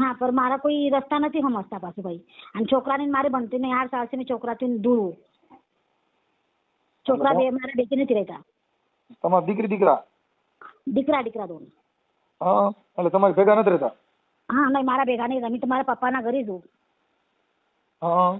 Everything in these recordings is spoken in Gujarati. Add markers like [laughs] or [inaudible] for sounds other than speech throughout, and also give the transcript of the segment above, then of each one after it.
હા પણ મારા કોઈ રસ્તા નથી સમજતા પાછું ભાઈ. અને છોકરાને મારે ભણતી નહીં સાલ છે ને છોકરાથી દૂર. છોકરા બે મારા બેટી નથી રહેતા. તમારા દીકરી દીકરા? દીકરા દીકરા દોન. હા એટલે તમારી ભેગા નથી રહેતા? હા નહીં મારા ભેગા નહીં રમી તમારા મારા પપ્પાના ઘરે છું હા.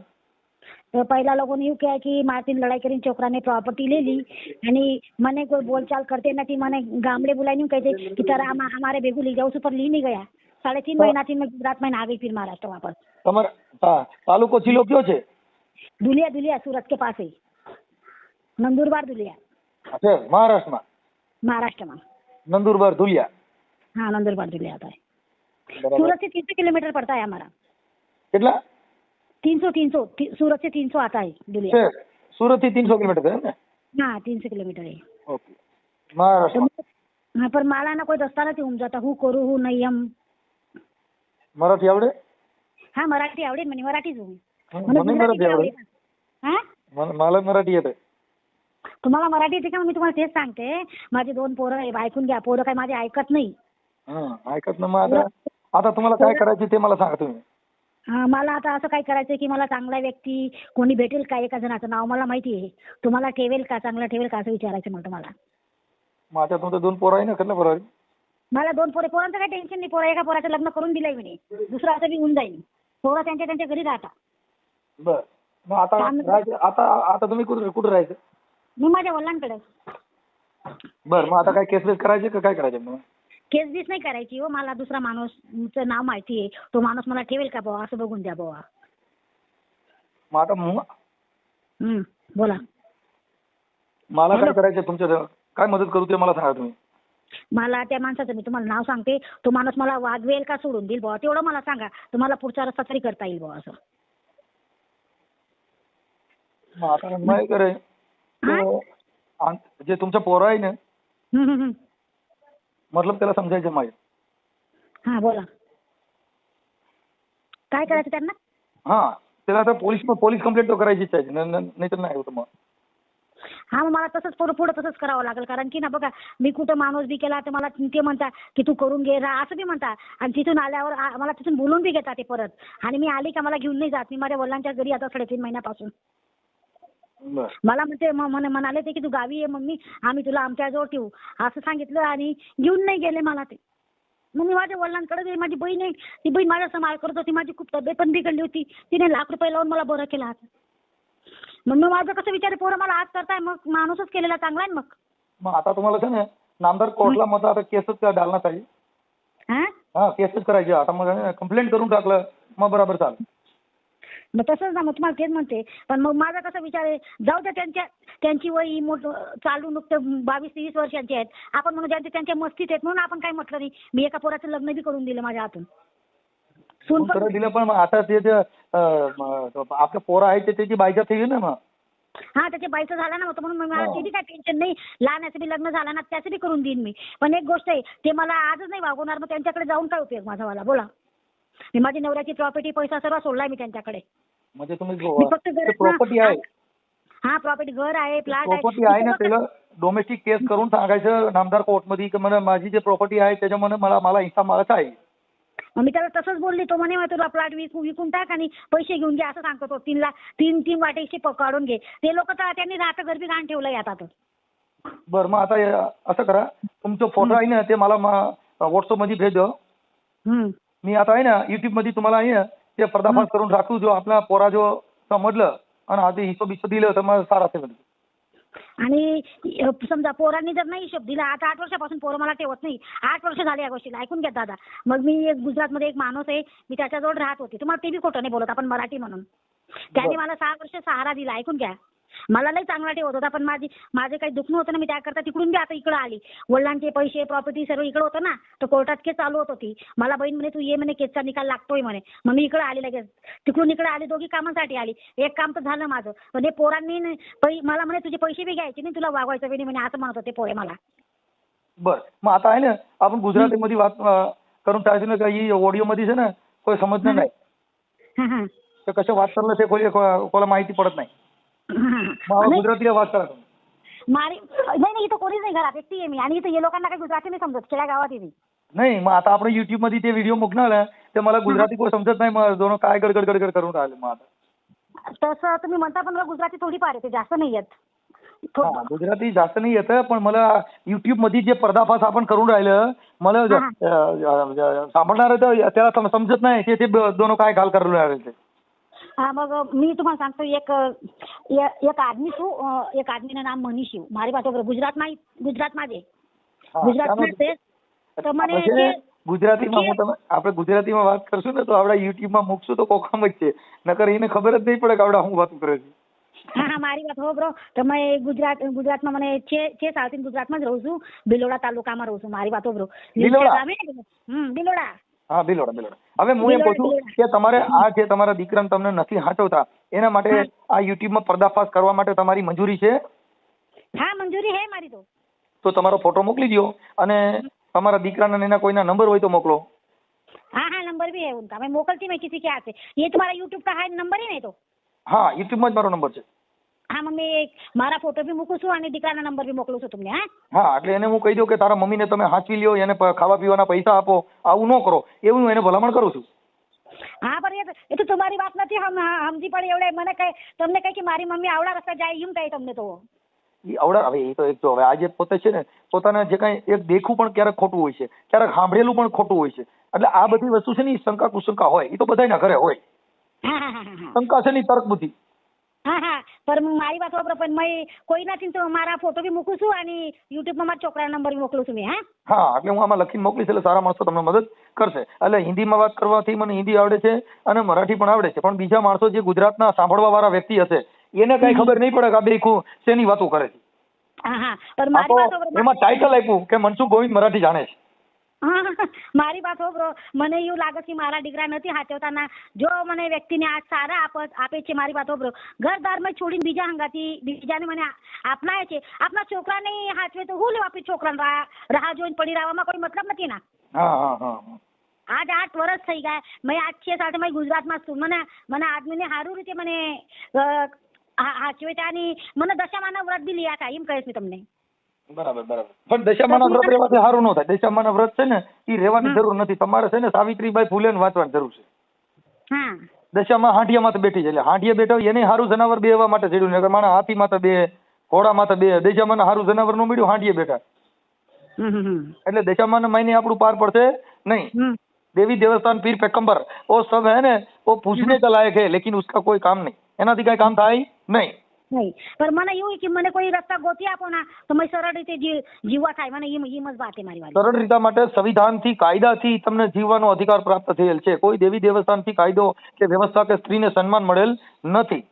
તો પહેલા લોકોને એવું કહે કે મારથી લડાઈ કરીને છોકરાને પ્રોપર્ટી લઈ અને મને કોઈ બોલચાલ કરતી નથી મને ગામડે બોલાવીને કહે છે કે તારા આમાં અમારે ભેગું લઈ જાઉં છું પણ લઈ નહીં ગયા. સાડે તીન મહિનાથી મેં ગુજરાતમાં ને આવી ફિર મહારાષ્ટ્ર વાપસ તમારે હા તાલુકો જિલ્લો કયો છે दुलिया दुलिया सूरत के पास ही नंदुरबार दुलिया છે મહારાષ્ટ્રમાં महाराष्ट्र में નંદુરબાર ધુલિયા हाँ नंदुरबार दुलिया आता है બરાબર सूरत से तीन सौ किलोमीटर पड़ता है हमारा કેટલા तीन सौ तीन सौ सूरत से तीन सौ आता है છે दुलिया સુરત થી તીનસો કિલોમીટર છે ને हाँ तीन सौ किलोमीटर है ઓકે મહારાષ્ટ્રમાં हाँ पर माला ना कोई रस्ता नहीं समझाता हूँ करू हूँ नहीं हम मराठी आवडे हा मराठी आवडेल म्हणे मराठीच म्हणून मराठी आवडेल. हा? मला- मराठी येते. तुम्हाला मराठी येते का? मी तुम्हाला तेच सांगते. माझे दोन पोरं आहे ऐकून घ्या. पोरं काय माझे ऐकत नाही. हा ऐकत नाही. मग आता आता तुम्हाला काय करायचं ते मला सांगा तुम्ही. हा, मला आता असं काय करायचंय की मला चांगला व्यक्ती कोणी भेटेल का एका जणाचं नाव मला माहिती आहे. तुम्हाला ठेवेल का? चांगला ठेवेल का? असं विचारायचं मला तुम्हाला. माझ्या दोन पोरं आहे ना खरं बरोबर मला दोन पोरे पोरांचं काही टेन्शन नाही. पोरं एका पोराचं लग्न करून दिलंय मी. दुसरं असं बी होऊन जाईल पोरं त्यांच्या त्यांच्या घरी राहता बर. मग आता? राहायचं- आता आता तुम्ही कुठं कुठं राहायचं? मी माझ्या वडिलांकडे. बर मग आता काय केस बेस करायचे का काय करायचे मग? केस बीस नाही करायची हो. मला दुसरा माणूस चं नाव माहिती आहे. तो माणूस मला ठेवेल का बुवा? असं बघून द्या बुवा. मग आता मग? हं, बोला. मला काय. करायचं तुमच्या काय मदत करू ते मला सांगा तुम्ही. मला त्या माणसाचं मी तुम्हाला नाव सांगते. तो माणूस मला वागवेल का सोडून देईल बुवा? तेवढं मला सांगा. तुम्हाला पुढचा रस्ता तरी करता येईल बुवा असं. मग आता नाही करे जे तुमच्या पोरं आहे ना. मतलब त्याला समजायचं माहिती. हा बोला. काय करायचं त्यांना? हा त्याला आता पोलीस पोलीस कंप्लेंट तो करायचीच आहे. न- न- नाही तर नाही होत मग. हा मग मला तसंच पुढं पुढं तसंच करावं लागेल. कारण की ना बघा मी कुठं माणूस बी केला तर मला ते म्हणता की तू करून घे राहा असं बी म्हणता. आणि तिथून आल्यावर आ- मला तिथून बोलून बी घेता ते परत. आणि मी आली का मला घेऊन नाही जात. मी माझ्या वडिलांच्या घरी आता साडेतीन महिन्यापासून. बर. मला म्हणते म- म्हणे म्हणाले ते की तू गावी ये मम्मी. आम्ही तुला आमच्याजवळ ठेवू. असं सांगितलं आणि घेऊन नाही गेले मला ते. मग मी माझ्या वडिलांकडे गेले. माझी बहीण आहे. ती बहीण माझा समाळ करत होती. माझी खूप तब्येत पण बिघडली होती. तिने लाख रुपये लावून मला बरं केलं आता. मग मी माझं कसं विचार पोरं मला आज करताय मग माणूसच केलेला चांगला आहे ना मग. मग आता तुम्हाला काय ना नामदार कोर्टला मग आता केसच डालना पाहिजे हा? हा केसच करायची. आता मग कंप्लेंट करून टाकलं मग बरोबर चालेल. मग तसंच ना मग तुम्हाला तेच म्हणते. पण मग माझा कसा विचार आहे जाऊ द्या त्यांच्या त्यांची वय मोठ चालू नुकतं बावीस तेवीस वर्षांची आहेत. आपण म्हणून ज्यांचे त्यांच्या मस्तीत आहेत म्हणून आपण काय म्हटलं नाही. मी एका पोराचं लग्न बी करून दिलं माझ्या हातून. सून पण खरं दिलं पण मग आता ते जे, आपल्या पोरं आहेत ते त्याची बायजा ठेवी ना मग. हा त्याच्या बाईचं झालं ना होतं म्हणून मग मला हो. ते बी काय टेन्शन नाही. लहानाचं बी लग्न झालं ना त्याचं बी करून देईन मी. पण एक गोष्ट आहे ते मला आजच नाही वागवणार मग त्यांच्याकडे जाऊन काय उपयोग माझा मला बोला. मी माझी नवऱ्याची प्रॉपर्टी पैसा सर्व सोडलाय मी त्यांच्याकडे. म्हणजे तुम्ही मी फक्त प्रॉपर्टी आहे. हा प्रॉपर्टी घर आहे प्लॉट प्रॉपर्टी आहे. ना त्याला? डोमेस्टिक केस करून सांगायचं नामदार कोर्टमध्ये की मला माझी जी प्रॉपर्टी आहे त्याच्यामध्ये मला मला हिस्सा मला आहे. मग मी त्याला तसंच बोलली तो म्हणे "मग तुला प्लॉट विकून विकून टाक आणि पैसे घेऊन घे असं सांगतो तो. तीन लाख तीन तीन वाटेशी प- काढून घे. ते लोक तर त्यांनी राहतं घर बी घाण ठेवलंय आता तर. बरं मग आता हे- असं करा. तुमचं फोटो आहे ना ते मला व्हॉट्सअपमध्ये भेज हम्म. मी आता आहे ना युट्यूबमध्ये तुम्हाला आहे ना ते पर्दाफाश करून टाकू जो आपला पोरा जो समजलं आणि आधी हिशोब हिशोब दिलं तर मग सारा असेल. आणि समजा पोरांनी जर नाही हिशोब दिला आता आठ वर्षापासून पोरं मला ठेवत नाही. आठ वर्ष झाले या गोष्टीला ऐकून घ्या दादा. मग मी एक गुजरातमध्ये एक माणूस आहे मी त्याच्याजवळ राहत होते. तुम्हाला ते बी खोटं नाही बोलत आपण मराठी म्हणून. त्याने मला सहा वर्ष सहारा दिला ऐकून घ्या. मला लई चांगला ठेवत होता पण माझी माझे काही दुखणं होतं ना मी त्याकरता तिकडून बी आता इकडं आली. वडिलांचे पैसे प्रॉपर्टी सर्व इकडं होतं ना तर कोर्टात केस चालू होत होती. मला बहीण म्हणे तू ये म्हणे केसचा निकाल लागतोय म्हणे. मग मी इकडे आली लगेच. तिकडून इकडे आली दोघी कामासाठी आली. एक काम तर झालं माझं. पण हे पोरांनी न- पै मला म्हणे तुझे पैसे बी घ्यायचे नाही तुला वागवायचं बी नाही म्हणे असं म्हणत होते पोरे मला. बर. मग आता आहे ना आपण गुजरातीमध्ये बात अं, करून टाकायचं ना काही ऑडिओ मध्ये आहे ना કોઈ समजणार नाही. हा, हा. तर कसं वाद चाललं ते कोणी कोणाला माहिती पडत नाही. [laughs] मग नाही, गुजरातीला वाद करा तुम्ही. मारी नाही नाही इथं कोणीच नाही घरात एकटी आहे मी. आणि इथं हे लोकांना काही गुजराती नाही समजत खेड्या गावात आहे मी. नाही मग आता आपण युट्यूबमध्ये ते व्हिडिओ मुकणार आहे ते मला गुजराती कोण समजत नाही मग दोन काय गडगड गडगड करून राहिले मग आता. तसं तुम्ही म्हणता पण मला गुजराती थोडीफार येते जास्त नाही येत. थो- हा, गुजराती जास्त नाही येतं पण मला युट्यूबमध्ये जे पर्दाफाश आपण करून राहिलं मला ज-. अ, अ, सापडणार तर त्याला सम- समजत नाही ते ब- दोन काय घाल करून राहिले ते. હા મગ मी तुम्हाला सांगतो एक ए- एक आदमी છું અ, એક આદમીનું નામ મનીષ છું મારી પાસે ગુજરાતમાં ગુજરાતમાં જ છે હા, ગુજરાતમાં જ ત્યાંનો- છે તો મને આપણે છે ને જે- ગુજરાતીમાં હું જે- તમે આપણે ગુજરાતીમાં વાત કરશું ને તો આપણે યુટ્યુબમાં મૂકશું તો કોકામ જ છે નકર એને ખબર જ નહીં પડે કે આપણે શું વાત કરે છે હા હા મારી વાત હોભરો તમે ગુજરાત ગુજરાતમાં મને છે છે સાલથી ગુજરાતમાં જ રહું છું બિલોડા તાલુકામાં રહું છું મારી વાત હોભરો બિલોડા? ગામે ને હમ બિલોડા હા બિલોડા બિલોડા હવે હું એમ કહું છું બિલોડા, કે તમારે આ જે તમારા દીકરાને તમને નથી હાચવતા એના માટે હા. આ યુટ્યુબમાં પર્દાફાશ કરવા માટે તમારી મંજૂરી છે હા મંજૂરી હે મારી તો તો તમારો ફોટો મોકલી દો અને તમારા દીકરાના ને એના કોઈના નંબર હોય તો મોકલો हाँ हाँ नंबर भी है उनका मैं मोकलती मैं किसी के हाथ से ये तुम्हारा यूट्यूब का है नंबर ही नहीं तो હા યુટ્યુબમાં જ મારો નંબર છે હા મમ્મી મારા ફોટો બી મૂકું છું અને દીકરાના નંબર બી મોકલું છું તમને હા? હા એટલે એને હું કહી દઉં કે તારા મમ્મીને તમે હાંચવી લ્યો એને પ- ખાવા પીવાના પૈસા આપો આવું ન કરો. એવું હું એને ભલામણ કરું છું. હા પણ એ તો- એ તો તમારી વાત નથી હમ હા, સમજી પડી. એવડે મને કઈ તમને કઈ કે મારી મમ્મી આવડા રસ્તા જાય એમ કહે તમને તો. ઈ આવડા હવે એ તો એક જો હવે આજે પોતે છે ને પોતાના જે કાંઈ એક દેખવું પણ ક્યારેક ખોટું હોય છે ક્યારેક સાંભળેલું પણ ખોટું હોય છે. એટલે આ બધી વસ્તુ છે ને શંકા કુશંકા હોય. એ તો બધાયના ઘરે હોય. હા હા હા હા હા. શંકા છે ને ઈ તર્ક બુદ્ધિ હા હા. પર મારી વાત વાપરો પણ મેં કોઈ નથી તો મારા ફોટો બી મૂકું છું અને યુટ્યુબમાં મારા છોકરાના નંબર બી મોકલું છું મેં હા. હા એટલે હું આમાં લખીને મોકલીશ એટલે સારા માણસો તમને મદદ કરશે. એટલે હિન્દીમાં વાત કરવાથી મને હિન્દી આવડે છે અને મરાઠી પણ આવડે છે. પણ બીજા માણસો જે ગુજરાતના સાંભળવા વાળા વ્યક્તિ હશે એને કઈ ખબર નહીં પડે કે આ બે શેની વાતો કરે છે. હા હા. પણ મારી વાત એમાં ટાઇટલ આપ્યું કે મનસુખ ગોવિંદ મરાઠી જાણે છે. મારી હોભરો મને એવું લાગે છે મારા દીકરા નથી હાચવતાના. જો મને વ્યક્તિને આ સારા આપ છે મારી વાત હોભરો ઘરદારમાં છોડીને બીજા હંગાથી બીજાને મને આપનાય છે. આપના છોકરાને હાચવે તો હું લેવા આપી છોકરાને? રાહ જોઈને પડી રહેવામાં કોઈ મતલબ નથી ના. હા હા હા હા. આજ આઠ વર્ષ થઈ ગયા. મેં આજ છે સાથે મેં ગુજરાતમાં છું. મને મને આદમીને સારું રીતે મને હાચવે ત્યાંની મને દશામાના વ્રત બી લીયા હતા એમ કહીશ મેં તમને. દશામાના વ્રત રહેવાથી સારું ન થાય. દશામાના વ્રત છે ને એ રહેવાની જરૂર નથી. તમારે છે ને સાવિત્રીબાઈ ફૂલે વાંચવાની જરૂર છે. દશામાં હાંડિયા માથે બેઠી છે. એટલે હાંડિયા બેઠા એને સારું જનાવર બે માટે ચડ્યું. નગર માણા હાથી માથે બે ઘોડા માથે બે. દશામાના સારું જનાવરનું મળ્યું હાંડિયા બેઠા. એટલે દશામાના મહિને આપણું પાર પડશે નહીં. દેવી દેવસ્થાન પીર પેકંબર. ઓ સબ હે ને ઓ પૂછને કા લાયક હે લેકિન ઉસકા કોઈ કામ નહીં. એનાથી કઈ કામ થાય નહીં. નહીં. પણ મને એવું કે મને કોઈ રસ્તા ગોતી આપો ના, તો મેં સરળ રીતે જીવવા થાય. મને એમ એમ જ વાત મારી વાત સરળ રીતે માટે સંવિધાનથી, કાયદાથી તમને જીવવાનો અધિકાર પ્રાપ્ત થયેલ છે. કોઈ દેવી દેવસ્થાનથી કાયદો કે વ્યવસ્થા કે સ્ત્રીને સન્માન મળેલ નથી.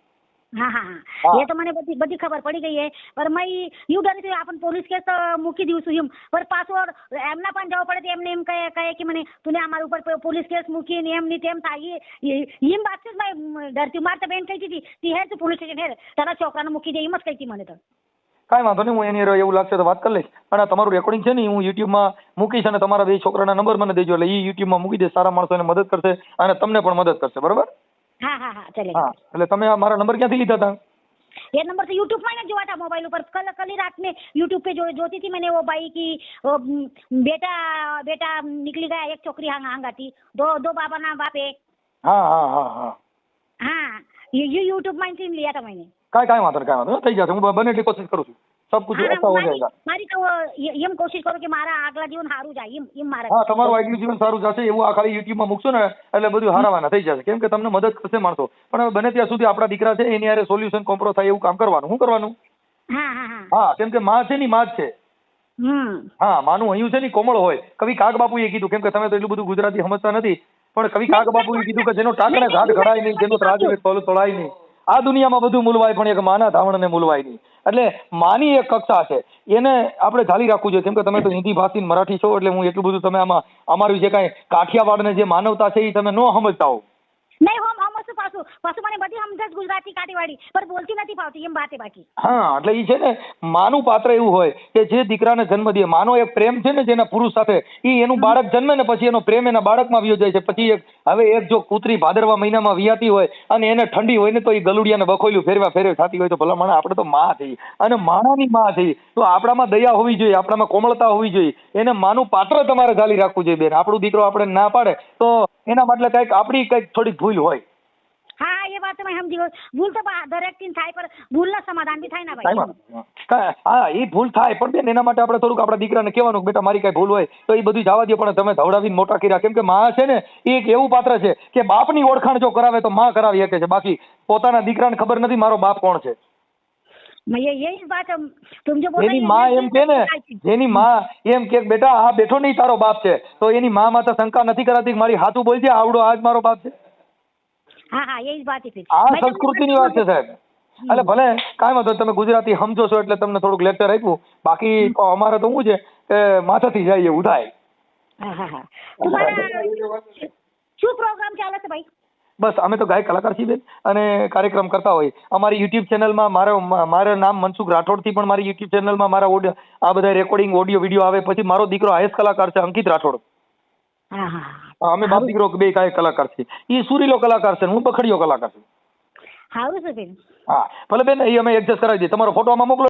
હા હા એ તો મને બધી બધી ખબર પડી ગઈ હે. પણ મેં એવું ડરી છું આપણ પોલીસ કેસ મૂકી છું એમ. પર પાછો એમના પણ જવું પડે તો એમને એમ કહે કહે કે મને તું અમારા ઉપર પોલીસ કેસ મૂકીને એમ ની તેમ થાય. એમ વાત છે મેં ડરતી. માર તો બેન કહી હતી તી હે તું પોલીસ સ્ટેશન હે તારા છોકરાને મૂકી દે. એમ જ કહી મને તો. કાંઈ વાંધો નહીં હું એની એવું લાગશે તો વાત કરી લઈશ. પણ તમારું રેકોર્ડિંગ છે ને હું યુટ્યુબમાં મૂકીશ અને તમારા બે છોકરાના નંબર મને દેજો. એટલે એ યુટ્યુબમાં મૂકી દે સારા માણસોને મદદ કરશે અને તમને પણ મદદ કરશે. બરાબર? હા હા હા ચાલે હા એટલે તમે આ મારા નંબર ક્યાંથી લીધા હતા ये नंबर से यूट्यूब में ना जोआ था मोबाइल ऊपर कल कल ही रात में यूट्यूब पे जो जोती थी मैंने वो भाई की वो, म, बेटा बेटा निकली गया एक छोकरी हांग हांगा थी दो दो बाबा ना बापे હા હા હા હા हाँ ये ये यूट्यूब में से लिया था मैंने કાંઈ કાંઈ વાંધો નહીં કાંઈ વાંધો નહીં થઈ જશે હું બને એટલી કોશિશ કરું છું સબ કુછ हाँ, अच्छा हो मारी जाएगा मारी तो ये- એમ કોશિશ કરો કે મારા આગલા જીવન સારું જાય એમ એમ મારા હા તમારું આગલું જીવન સારું જશે એવું આ ખાલી યુટ્યુબમાં મૂકશો ને એટલે બધું હારાવાના થઈ જશે કેમ કે તમને મદદ કરશે માણસો પણ હવે બને ત્યાં સુધી આપણા દીકરા છે એની હારે સોલ્યુશન કોમ્પ્રો થાય એવું કામ કરવાનું શું કરવાનું હા હા હા હા કેમ કે માં છે ની માં જ છે હમ હા માનું હૈયું છે ને ઈ કોમળ હોય કવિ કાગ બાપુએ કીધું કેમ કે તમે તો એટલું બધું ગુજરાતી સમજતા નથી પણ કવિ કાગ બાપુએ કીધું કે જેનો ટાકણે ઘાટ ઘડાય નહીં જેનો ત્રાજ તોલ તોળાય નહીં આ દુનિયામાં બધું મૂલવાય, પણ એક માના ધાવણને મૂલવાય નહીં. એટલે માની એક કક્ષા છે. એને આપણે ઝાલી રાખવું જોઈએ. કેમ કે તમે તો હિન્દી ભાષી મરાઠી છો, એટલે હું એટલું બધું તમે આમાં, અમારું જે કાંઈ કાઠિયાવાડને જે માનવતા છે એ તમે ન સમજતા હો નહીં પાછું પાછું પાછું મને બધી સમજે ગુજરાતી કાઠીવાડી પણ બોલતી નથી ફાવતી એમ વાતે બાકી. હા એટલે એ છે ને માનું પાત્ર એવું હોય કે જે દીકરાને જન્મ દે. માનો એક પ્રેમ છે ને જેના પુરુષ સાથે એ એનું બાળક જન્મે ને પછી એનો પ્રેમ એના બાળકમાં વ્યો જાય છે. પછી એક હવે એક જો કૂતરી ભાદરવા મહિનામાં વિયાતી હોય અને એને ઠંડી હોય ને તો એ ગલુડિયાને બખોલ્યું ફેરવા ફેરવે થતી હોય તો ભલા માણસ આપણે તો માં થઈ અને માણાની માં થઈ તો આપણામાં દયા હોવી જોઈએ આપણામાં કોમળતા હોવી જોઈએ. એને માનું પાત્ર તમારે ચાલી રાખવું જોઈએ બેન. આપણું દીકરો આપણે ના પાડે તો એના માટે કંઈક આપણી કંઈક થોડીક ભૂલ હોય. હા એ વાત તમે સમજી ગયો. ભૂલ તો દરેકથી થાય પણ ભૂલ ના સમાધાન બી થાય ને ભાઈ? હા એ ભૂલ થાય પણ બેન એના માટે આપણે થોડુંક આપણા દીકરાને કહેવાનું બેટા મારી કઈ ભૂલ હોય તો એ બધું જવા દો પણ તમે ધવડાવીને મોટા કર્યા. કેમ કે માં છે ને એ એક એવું પાત્ર છે કે બાપની ઓળખાણ જો કરાવે તો માં કરાવી શકે છે. બાકી પોતાના દીકરાને ખબર નથી મારો બાપ કોણ છે. એની માં એમ કે ને જેની માં એમ કે બેટા આ બેઠો નહીં તારો બાપ છે. તો એની માં માતા શંકા નથી કરાતી મારી હાથું બોલજે આવડો આજ મારો બાપ છે? હા હા વાત છે. સાહેબ. એટલે ભલે કાંઈ વાંધો તમે ગુજરાતી સમજો છો એટલે તમને થોડુંક લેટર આપ્યું. બાકી અમારે તો શું છે કે માથાથી જાય એવું થાય. બસ અમે તો ગાયક કલાકાર છીએ બેન અને કાર્યક્રમ કરતા હોય અમારી યુટ્યુબ ચેનલમાં મારો મારા નામ મનસુખ રાઠોડથી પણ મારી યુટ્યુબ ચેનલમાં મારા આ બધા રેકોર્ડિંગ ઓડિયો વીડિયો આવે. પછી મારો દીકરો આઈએસ કલાકાર છે અંકિત રાઠોડ. અમે બાપ દીકરો બે કાય કલાકાર છીએ. એ સુરીલો કલાકાર છે હું બખડીયો કલાકાર છું. સારું છે બેન. હા ભલે બેન એ અમે એડજસ્ટ કરાવી દઈએ. તમારો ફોટો આમાં મોકલો.